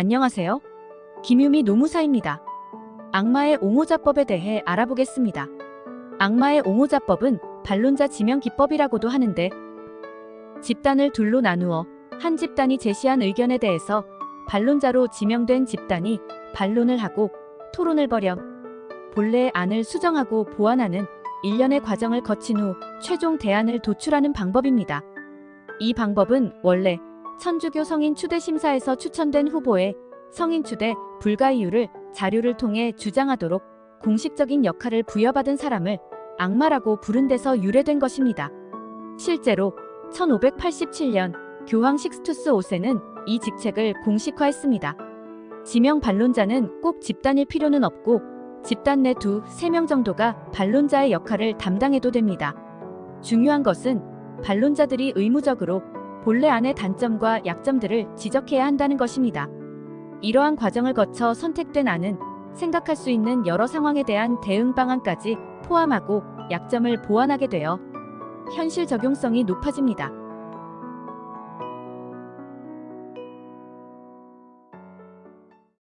안녕하세요. 김유미 노무사입니다. 악마의 옹호자법에 대해 알아보겠습니다. 악마의 옹호자법은 반론자 지명 기법이라고도 하는데 집단을 둘로 나누어 한 집단이 제시한 의견에 대해서 반론자로 지명된 집단이 반론을 하고 토론을 벌여 본래의 안을 수정하고 보완하는 일련의 과정을 거친 후 최종 대안을 도출하는 방법입니다. 이 방법은 원래 천주교 성인 추대 심사에서 추천된 후보의 성인 추대 불가 이유를 자료를 통해 주장하도록 공식적인 역할을 부여받은 사람을 악마라고 부른 데서 유래된 것입니다. 실제로 1587년 교황 식스투스 5세는 이 직책을 공식화했습니다. 지명 반론자는 꼭 집단일 필요는 없고 집단 내 두, 세 명 정도가 반론자의 역할을 담당해도 됩니다. 중요한 것은 반론자들이 의무적으로 본래 안의 단점과 약점들을 지적해야 한다는 것입니다. 이러한 과정을 거쳐 선택된 안은 생각할 수 있는 여러 상황에 대한 대응 방안까지 포함하고 약점을 보완하게 되어 현실 적용성이 높아집니다.